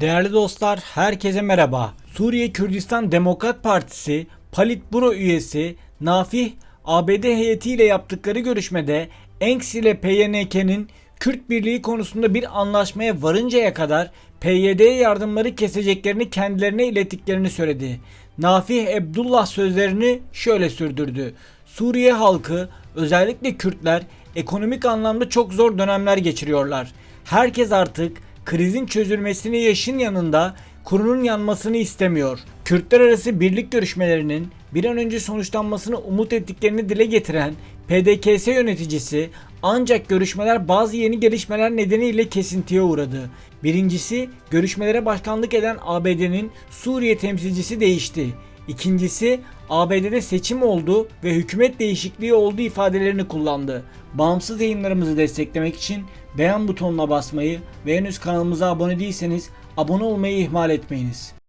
Değerli dostlar, herkese merhaba. Suriye Kürdistan Demokrat Partisi Politburo üyesi Nafih ABD heyetiyle yaptıkları görüşmede Enks ile PYNK'nin Kürt Birliği konusunda bir anlaşmaya varıncaya kadar PYD'ye yardımları keseceklerini kendilerine ilettiklerini söyledi. Nafih Ebdullah sözlerini şöyle sürdürdü. Suriye halkı özellikle Kürtler ekonomik anlamda çok zor dönemler geçiriyorlar. Herkes artık krizin çözülmesini yaşın yanında kurunun yanmasını istemiyor. Kürtler arası birlik görüşmelerinin bir an önce sonuçlanmasını umut ettiklerini dile getiren PDKS yöneticisi ancak görüşmeler bazı yeni gelişmeler nedeniyle kesintiye uğradı. Birincisi görüşmelere başkanlık eden ABD'nin Suriye temsilcisi değişti. İkincisi ABD'de seçim oldu ve hükümet değişikliği oldu ifadelerini kullandı. Bağımsız yayınlarımızı desteklemek için beğen butonuna basmayı ve henüz kanalımıza abone değilseniz abone olmayı ihmal etmeyiniz.